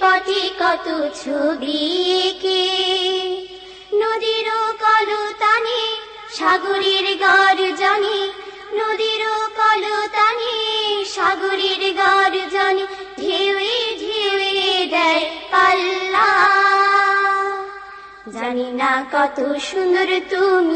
পটে কত ছবি এঁকে? নদীর কলতানে, সাগরের গর্জনে, নদীর কলতানে, সাগরের গর্জনে ঢেউয়ে ঢেউয়ে দেয় পাল্লা। জানি না কত সুন্দর তুমি